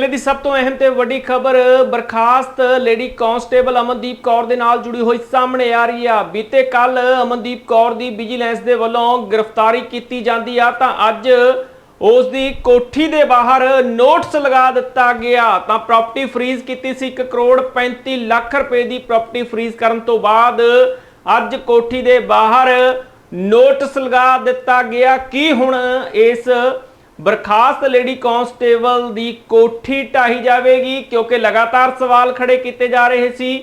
ਵੇਲੇ ਦੀ ਸਭ ਤੋਂ ਅਹਿਮ ਤੇ ਵੱਡੀ ਖਬਰ, ਬਰਖਾਸਤ ਲੇਡੀ ਕਾਂਸਟੇਬਲ ਅਮਨਦੀਪ ਕੌਰ ਦੇ ਨਾਲ ਜੁੜੀ ਹੋਈ ਸਾਹਮਣੇ ਆ ਰਹੀ ਆ। ਬੀਤੇ ਕੱਲ ਅਮਨਦੀਪ ਕੌਰ ਦੀ ਵਿਜੀਲੈਂਸ ਦੇ ਵੱਲੋਂ ਗ੍ਰਿਫਤਾਰੀ ਕੀਤੀ ਜਾਂਦੀ ਆ, ਤਾਂ ਅੱਜ ਉਸ ਦੀ ਕੋਠੀ ਦੇ ਬਾਹਰ ਨੋਟਿਸ ਲਗਾ ਦਿੱਤਾ ਗਿਆ। ਤਾਂ ਪ੍ਰਾਪਰਟੀ ਫ੍ਰੀਜ਼ ਕੀਤੀ ਸੀ 1 ਕਰੋੜ 35 ਲੱਖ ਰੁਪਏ ਦੀ ਪ੍ਰਾਪਰਟੀ ਫ੍ਰੀਜ਼ ਕਰਨ ਤੋਂ ਬਾਅਦ ਅੱਜ ਕੋਠੀ ਦੇ ਬਾਹਰ ਨੋਟਸ ਲਗਾ ਦਿੱਤਾ ਗਿਆ। ਕੀ ਹੁਣ ਇਸ ਬਰਖਾਸਤ ਲੇਡੀ ਕਾਂਸਟੇਬਲ ਦੀ ਕੋਠੀ ਢਾਹੀ ਜਾਵੇਗੀ ਕਿਉਂਕਿ ਲਗਾਤਾਰ ਸਵਾਲ ਖੜੇ ਕੀਤੇ ਜਾ ਰਹੇ ਸੀ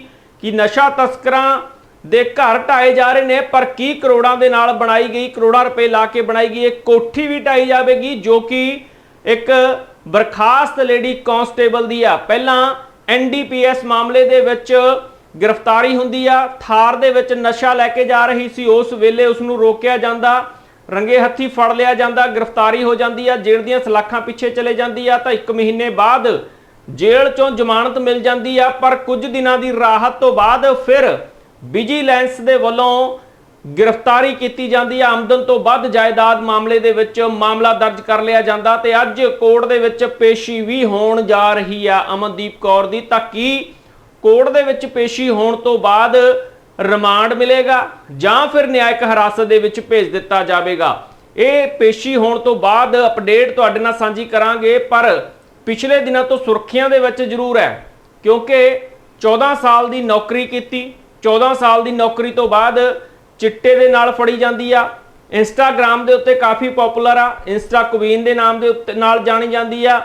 ਕਿ ਨਸ਼ਾ ਤਸਕਰਾਂ ਦੇ ਘਰ ਢਾਏ ਜਾ ਰਹੇ ਨੇ, ਪਰ ਕੀ ਕਰੋੜਾਂ ਦੇ ਨਾਲ ਬਣਾਈ ਗਈ, ਕਰੋੜਾਂ ਰੁਪਏ ਲਾ ਕੇ ਬਣਾਈ ਗਈ ਇਹ ਕੋਠੀ ਵੀ ਢਾਈ ਜਾਵੇਗੀ, ਜੋ ਕਿ ਇੱਕ ਬਰਖਾਸਤ ਲੇਡੀ ਕਾਂਸਟੇਬਲ ਦੀ ਆ। ਪਹਿਲਾਂ ਐਨਡੀਪੀਐਸ ਮਾਮਲੇ ਦੇ ਵਿੱਚ ਗ੍ਰਿਫਤਾਰੀ ਹੁੰਦੀ ਆ, ਥਾਰ ਦੇ ਵਿੱਚ ਨਸ਼ਾ ਲੈ ਕੇ ਜਾ ਰਹੀ ਸੀ, ਉਸ ਵੇਲੇ ਉਸ ਨੂੰ ਰੋਕਿਆ ਜਾਂਦਾ। ਰੰਗੇ ਹੱਥੀ ਫੜ ਲਿਆ ਜਾਂਦਾ, ਗ੍ਰਿਫਤਾਰੀ ਹੋ ਜਾਂਦੀ ਆ, ਜੇਲ੍ਹ ਦੀਆਂ ਸਲਾਖਾਂ ਪਿੱਛੇ ਚਲੇ ਜਾਂਦੀ ਆ, ਤਾਂ 1 ਮਹੀਨੇ ਬਾਅਦ ਜੇਲ੍ਹ ਚੋਂ ਜ਼ਮਾਨਤ ਮਿਲ ਜਾਂਦੀ ਆ, ਪਰ ਕੁਝ ਦਿਨਾਂ ਦੀ ਰਾਹਤ ਤੋਂ ਬਾਅਦ ਫਿਰ ਵਿਜੀਲੈਂਸ ਦੇ ਵੱਲੋਂ ਗ੍ਰਿਫਤਾਰੀ ਕੀਤੀ ਜਾਂਦੀ ਆ। ਆਮਦਨ ਤੋਂ ਵੱਧ ਜਾਇਦਾਦ ਮਾਮਲੇ ਦੇ ਵਿੱਚ ਮਾਮਲਾ ਦਰਜ ਕਰ ਲਿਆ ਜਾਂਦਾ ਤੇ ਅੱਜ ਕੋਰਟ ਦੇ ਵਿੱਚ ਪੇਸ਼ੀ ਵੀ ਹੋਣ ਜਾ ਰਹੀ ਆ ਅਮਨਦੀਪ ਕੌਰ ਦੀ। ਤਾਂ ਕੀ ਕੋਰਟ ਦੇ ਵਿੱਚ ਪੇਸ਼ੀ ਹੋਣ ਤੋਂ ਬਾਅਦ ਰਿਮਾਂਡ ਮਿਲੇਗਾ ਜਾਂ ਫਿਰ ਨਿਆਇਕ ਹਿਰਾਸਤ ਦੇ ਵਿੱਚ ਭੇਜ ਦਿੱਤਾ ਜਾਵੇਗਾ। ਇਹ ਪੇਸ਼ੀ ਹੋਣ ਤੋਂ ਬਾਅਦ ਅਪਡੇਟ ਤੁਹਾਡੇ ਨਾਲ ਸਾਂਝੀ ਕਰਾਂਗੇ, ਪਰ ਪਿਛਲੇ ਦਿਨਾਂ ਤੋਂ ਸੁਰਖੀਆਂ ਦੇ ਵਿੱਚ ਜ਼ਰੂਰ ਹੈ, ਕਿਉਂਕਿ 14 ਸਾਲ ਦੀ ਨੌਕਰੀ ਕੀਤੀ 14 ਸਾਲ ਦੀ ਨੌਕਰੀ ਤੋਂ ਬਾਅਦ ਚਿੱਟੇ ਦੇ ਨਾਲ ਫੜੀ ਜਾਂਦੀ ਆ। ਇੰਸਟਾਗ੍ਰam ਦੇ ਉੱਤੇ ਕਾਫੀ ਪਪੂਲਰ ਆ ਇੰਸਟਾ ਕੁਵੀਨ ਦੇ ਨਾਮ ਦੇ ਉੱਤੇ ਨਾਲ ਜਾਣੀ ਜਾਂਦੀ ਆ।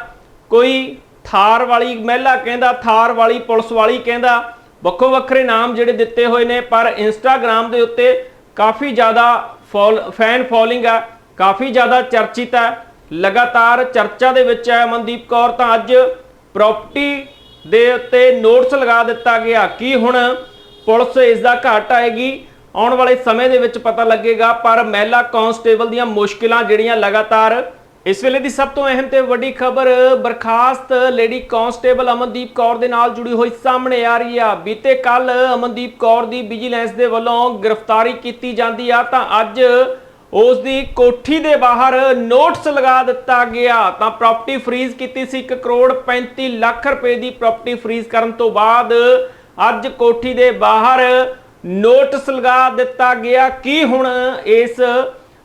ਕੋਈ ਥਾਰ ਵਾਲੀ ਮਹਿਲਾ ਕਹਿੰਦਾ, ਥਾਰ ਵਾਲੀ ਪੁਲਿਸ ਵਾਲੀ ਕਹਿੰਦਾ ਵੱਖੋ ਵੱਖਰੇ ਨਾਮ ਜਿਹੜੇ ਦਿੱਤੇ ਹੋਏ ਨੇ, ਪਰ ਇੰਸਟਾਗ੍ਰam ਦੇ ਉੱਤੇ ਕਾਫੀ ਜ਼ਿਆਦਾ ਫੈਨ ਫੋਲੋਇੰਗ ਆ ਕਾਫੀ ਜ਼ਿਆਦਾ ਚਰਚਿਤ ਹੈ, ਲਗਾਤਾਰ ਚਰਚਾ ਦੇ ਵਿੱਚ ਹੈ ਮਨਦੀਪ ਕੌਰ, ਤਾਂ ਅੱਜ ਪ੍ਰਾਪਰਟੀ ਦੇ ਉੱਤੇ ਨੋਟਸ ਲਗਾ ਦਿੱਤਾ ਗਿਆ। ਕੀ ਹੁਣ ਪੁਲਿਸ ਇਸ ਦਾ ਘਾਟ ਆਏਗੀ? ਆਉਣ ਵਾਲੇ ਸਮੇਂ ਦੇ ਵਿੱਚ ਪਤਾ ਲੱਗੇਗਾ, ਪਰ ਮਹਿਲਾ ਕਾਂਸਟੇਬਲ ਦੀਆਂ ਮੁਸ਼ਕਿਲਾਂ ਜਿਹੜੀਆਂ ਲਗਾਤਾਰ ਇਸ ਵੇਲੇ ਦੀ ਸਭ ਤੋਂ ਅਹਿਮ ਤੇ ਵੱਡੀ ਖਬਰ, ਬਰਖਾਸਤ ਲੇਡੀ ਕਾਂਸਟੇਬਲ ਅਮਨਦੀਪ ਕੌਰ ਦੇ ਨਾਲ ਜੁੜੀ ਹੋਈ ਸਾਹਮਣੇ ਆ ਰਹੀ ਆ। ਬੀਤੇ ਕੱਲ ਅਮਨਦੀਪ ਕੌਰ ਦੀ ਵਿਜੀਲੈਂਸ ਦੇ ਵੱਲੋਂ ਗ੍ਰਿਫਤਾਰੀ ਕੀਤੀ ਜਾਂਦੀ ਆ ਤਾਂ ਅੱਜ ਉਸ ਦੀ ਕੋਠੀ ਦੇ ਬਾਹਰ ਨੋਟਸ ਲਗਾ ਦਿੱਤਾ ਗਿਆ। ਤਾਂ ਪ੍ਰਾਪਰਟੀ ਫ੍ਰੀਜ਼ ਕੀਤੀ ਸੀ 1 ਕਰੋੜ 35 ਲੱਖ ਰੁਪਏ ਦੀ ਪ੍ਰਾਪਰਟੀ ਫ੍ਰੀਜ਼ ਕਰਨ ਤੋਂ ਬਾਅਦ ਅੱਜ ਕੋਠੀ ਦੇ ਬਾਹਰ ਨੋਟਿਸ ਲਗਾ ਦਿੱਤਾ ਗਿਆ। ਕੀ ਹੁਣ ਇਸ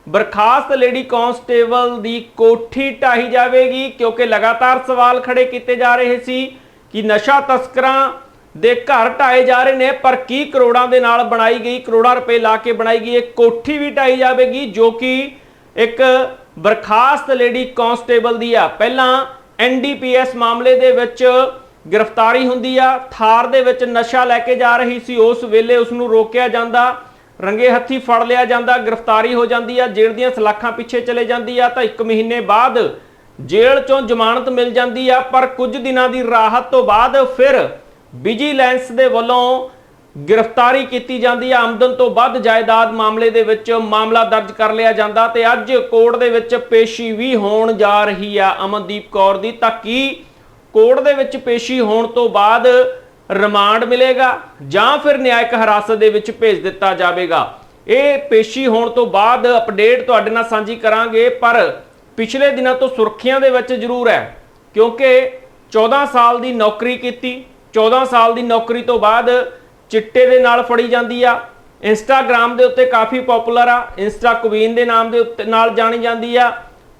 ਬਰਖਾਸਤ ਲੇਡੀ ਕਾਂਸਟੇਬਲ ਦੀ ਕੋਠੀ ਢਾਹੀ ਜਾਵੇਗੀ ਕਿਉਂਕਿ ਲਗਾਤਾਰ ਸਵਾਲ ਖੜੇ ਕੀਤੇ ਜਾ ਰਹੇ ਸੀ ਕਿ ਨਸ਼ਾ ਤਸਕਰਾਂ ਦੇ ਘਰ ਢਾਏ ਜਾ ਰਹੇ ਨੇ, ਪਰ ਕੀ ਕਰੋੜਾਂ ਦੇ ਨਾਲ ਬਣਾਈ ਗਈ, ਕਰੋੜਾਂ ਰੁਪਏ ਲਾ ਕੇ ਬਣਾਈ ਗਈ ਇਹ ਕੋਠੀ ਵੀ ਢਾਈ ਜਾਵੇਗੀ, ਜੋ ਕਿ ਇੱਕ ਬਰਖਾਸਤ ਲੇਡੀ ਕਾਂਸਟੇਬਲ ਦੀ ਆ। ਪਹਿਲਾਂ ਐਨਡੀਪੀਐਸ ਮਾਮਲੇ ਦੇ ਵਿੱਚ ਗ੍ਰਿਫਤਾਰੀ ਹੁੰਦੀ ਆ, ਥਾਰ ਦੇ ਵਿੱਚ ਨਸ਼ਾ ਲੈ ਕੇ ਜਾ ਰਹੀ ਸੀ, ਉਸ ਵੇਲੇ ਉਸ ਨੂੰ ਰੋਕਿਆ ਜਾਂਦਾ। ਰੰਗੇ ਹੱਥੀ ਫੜ ਲਿਆ ਜਾਂਦਾ, ਗ੍ਰਿਫਤਾਰੀ ਹੋ ਜਾਂਦੀ ਆ, ਜੇਲ੍ਹ ਦੀਆਂ ਸਲਾਖਾਂ ਪਿੱਛੇ ਚਲੇ ਜਾਂਦੀ ਆ, ਤਾਂ 1 ਮਹੀਨੇ ਬਾਅਦ ਜੇਲ੍ਹ ਚੋਂ ਜ਼ਮਾਨਤ ਮਿਲ ਜਾਂਦੀ ਆ, ਪਰ ਕੁਝ ਦਿਨਾਂ ਦੀ ਰਾਹਤ ਤੋਂ ਬਾਅਦ ਫਿਰ ਵਿਜੀਲੈਂਸ ਦੇ ਵੱਲੋਂ ਗ੍ਰਿਫਤਾਰੀ ਕੀਤੀ ਜਾਂਦੀ ਆ। ਆਮਦਨ ਤੋਂ ਵੱਧ ਜਾਇਦਾਦ ਮਾਮਲੇ ਦੇ ਵਿੱਚ ਮਾਮਲਾ ਦਰਜ ਕਰ ਲਿਆ ਜਾਂਦਾ ਤੇ ਅੱਜ ਕੋਰਟ ਦੇ ਵਿੱਚ ਪੇਸ਼ੀ ਵੀ ਹੋਣ ਜਾ ਰਹੀ ਆ ਅਮਨਦੀਪ ਕੌਰ ਦੀ। ਤਾਂ ਕੀ ਕੋਰਟ ਦੇ ਵਿੱਚ ਪੇਸ਼ੀ ਹੋਣ ਤੋਂ ਬਾਅਦ ਰਿਮਾਂਡ ਮਿਲੇਗਾ ਜਾਂ ਫਿਰ ਨਿਆਇਕ ਹਿਰਾਸਤ ਦੇ ਵਿੱਚ ਭੇਜ ਦਿੱਤਾ ਜਾਵੇਗਾ। ਇਹ ਪੇਸ਼ੀ ਹੋਣ ਤੋਂ ਬਾਅਦ ਅਪਡੇਟ ਤੁਹਾਡੇ ਨਾਲ ਸਾਂਝੀ ਕਰਾਂਗੇ, ਪਰ ਪਿਛਲੇ ਦਿਨਾਂ ਤੋਂ ਸੁਰਖੀਆਂ ਦੇ ਵਿੱਚ ਜ਼ਰੂਰ ਹੈ, ਕਿਉਂਕਿ 14 ਸਾਲ ਦੀ ਨੌਕਰੀ ਕੀਤੀ 14 ਸਾਲ ਦੀ ਨੌਕਰੀ ਤੋਂ ਬਾਅਦ ਚਿੱਟੇ ਦੇ ਨਾਲ ਫੜੀ ਜਾਂਦੀ ਆ। ਇੰਸਟਾਗ੍ਰam ਦੇ ਉੱਤੇ ਕਾਫੀ ਪਪੂਲਰ ਆ ਇੰਸਟਾ ਕੁਵੀਨ ਦੇ ਨਾਮ ਦੇ ਉੱਤੇ ਨਾਲ ਜਾਣੀ ਜਾਂਦੀ ਆ।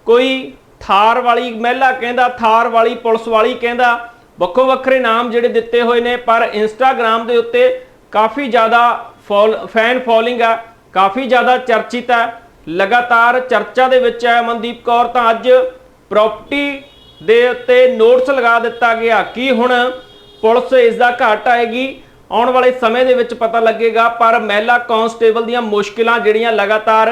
ਕੋਈ ਥਾਰ ਵਾਲੀ ਮਹਿਲਾ ਕਹਿੰਦਾ, ਥਾਰ ਵਾਲੀ ਪੁਲਿਸ ਵਾਲੀ ਕਹਿੰਦਾ ਵੱਖੋ ਵੱਖਰੇ ਨਾਮ ਜਿਹੜੇ ਦਿੱਤੇ ਹੋਏ ਨੇ, ਪਰ ਇੰਸਟਾਗ੍ਰam ਦੇ ਉੱਤੇ ਕਾਫੀ ਜ਼ਿਆਦਾ ਫੈਨ ਫੋਲੋਇੰਗ ਆ, ਕਾਫੀ ਜ਼ਿਆਦਾ ਚਰਚਿਤ ਹੈ ਲਗਾਤਾਰ ਚਰਚਾ ਦੇ ਵਿੱਚ ਹੈ ਮਨਦੀਪ ਕੌਰ, ਤਾਂ ਅੱਜ ਪ੍ਰਾਪਰਟੀ ਦੇ ਉੱਤੇ ਨੋਟਸ ਲਗਾ ਦਿੱਤਾ ਗਿਆ। ਕੀ ਹੁਣ ਪੁਲਿਸ ਇਸ ਦਾ ਘਾਟ ਆਏਗੀ? ਆਉਣ ਵਾਲੇ ਸਮੇਂ ਦੇ ਵਿੱਚ ਪਤਾ ਲੱਗੇਗਾ, ਪਰ ਮਹਿਲਾ ਕਾਂਸਟੇਬਲ ਦੀਆਂ ਮੁਸ਼ਕਿਲਾਂ ਜਿਹੜੀਆਂ ਲਗਾਤਾਰ